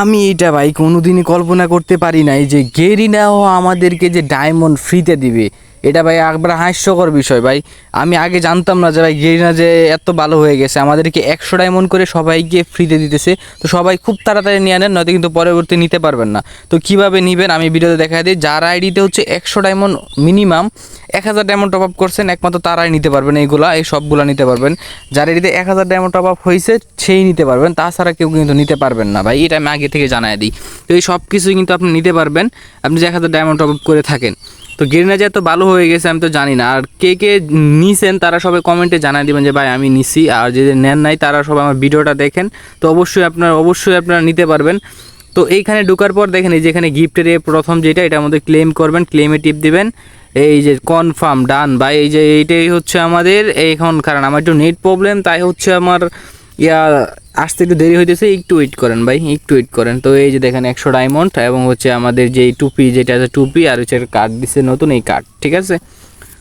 আমি এটা ভাই কোনোদিনই কল্পনা করতে পারি নাই যে গেরিনাও আমাদেরকে যে ডায়মন্ড ফ্রিতে দিবে। এটা ভাই একবার হাস্যকর বিষয় ভাই। আমি আগে জানতাম না যে ভাই গেরিনা যে এত ভালো হয়ে গেছে। আমাদেরকে একশো ডায়মন্ড করে সবাইকে ফ্রিতে দিতেছে। তো সবাই খুব তাড়াতাড়ি নিয়ে নেন, নয়তো কিন্তু পরবর্তী নিতে পারবেন না। তো কীভাবে নেবেন আমি ভিডিওতে দেখা দিই। যার আইডিতে হচ্ছে একশো ডায়মন্ড মিনিমাম এক হাজার ডায়মন্ড টপ আপ করছেন, একমাত্র তারাই নিতে পারবেন এইগুলা, এই সবগুলা নিতে পারবেন। যার আইডিতে এক হাজার ডায়মন্ড টপ আপ হয়েছে সেই নিতে পারবেন। তাছাড়া কেউ কিন্তু নিতে পারবেন না ভাই, এটা আমি আগে থেকে জানাই দিই। তো এই সব কিছুই কিন্তু আপনি নিতে পারবেন। আপনি যে এক হাজার ডায়মন্ড টপ আপ করে থাকেন। তো গেরিনা যে এত ভালো হয়ে গেছে, আমি তো জানি না। আর কে কে নিছেন তারা সবাই কমেন্টে জানাই দিবেন যে, ভাই, আমি নিছি। আর যদি নেন নাই, তারা সবাই আমার ভিডিওটা দেখেন। তো অবশ্যই আপনারা অবশ্যই আপনারা নিতে পারবেন। তো এইখানে ঢোকার পর দেখেন, এই যে এখানে গিফটের প্রথম যেটা, এটার মধ্যে ক্লেম করবেন ক্লেমে টিপ দিবেন। এই যে কনফার্ম ডান ভাই, এই যে এইটাই হচ্ছে আমাদের এখন কারণ আমার একটু নেট প্রবলেম তাই হচ্ছে আমার ইয়া, আসতে একটু দেরি হইতেছে, একটু ওয়েট করেন ভাই, একটু ওয়েট করেন। তো এই যে দেখেন একশো ডায়মন্ড এবং হচ্ছে আমাদের যে টুপি, যেটা আছে টুপি আর হচ্ছে কার্ড দিচ্ছে নতুন এই কার্ড ঠিক আছে?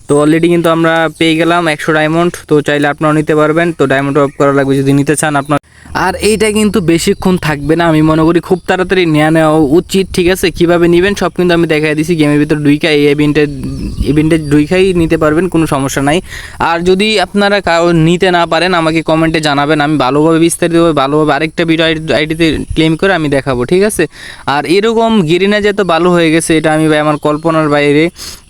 তো অলরেডি কিন্তু আমরা পেয়ে গেলাম একশো ডায়মন্ড তো চাইলে আপনারাও নিতে পারবেন। তো ডায়মন্ড অফ করা লাগবে যদি নিতে চান আপনার। আর এইটা কিন্তু বেশিক্ষণ থাকবে না, আমি মনে করি খুব তাড়াতাড়ি নেওয়া নেওয়া উচিত, ঠিক আছে? কীভাবে নেবেন সব কিন্তু আমি দেখাই দিছি গেমের ভিতর দুইকা এই ইভেন্টে ইভেন্টে দুইখাই নিতে পারবেন, কোনো সমস্যা নাই। আর যদি আপনারা কারও নিতে না পারেন, আমাকে কমেন্টে জানাবেন, আমি ভালোভাবে বিস্তারিতভাবে ভালোভাবে আরেকটা ভিডিও আইডিতে ক্লেম করে আমি দেখাবো, ঠিক আছে? আর এরকম গেরিনা যে এত ভালো হয়ে গেছে, এটা আমি ভাই, আমার কল্পনার বাইরে।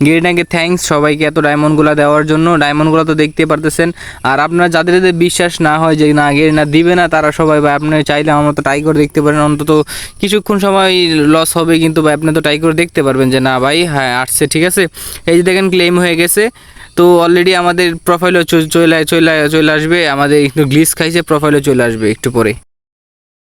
গেরিনাকে থ্যাঙ্কস সবাইকে এত ডায়মন্ডগুলো দেওয়ার জন্য। ডায়মন্ডগুলো তো দেখতে পারতেছেন। আর আপনার যাদের যাদের বিশ্বাস না হয় যে না গেরিনা দিবে না, তারা সবাই ভাই, আপনি চাইলে আমার মতো ট্রাই করে দেখতে পারেন। অন্তত কিছুক্ষণ সময় লস হবে কিন্তু ভাই, আপনি তো ট্রাই করে দেখতে পারবেন যে না ভাই হ্যাঁ আসছে, ঠিক আছে? এই যে দেখেন ক্লেম হয়ে গেছে। তো অলরেডি আমাদের প্রোফাইলও চলে চলে চলে আসবে। আমাদের একটু গ্লিস খাইছে প্রোফাইলও চলে আসবে একটু পরে।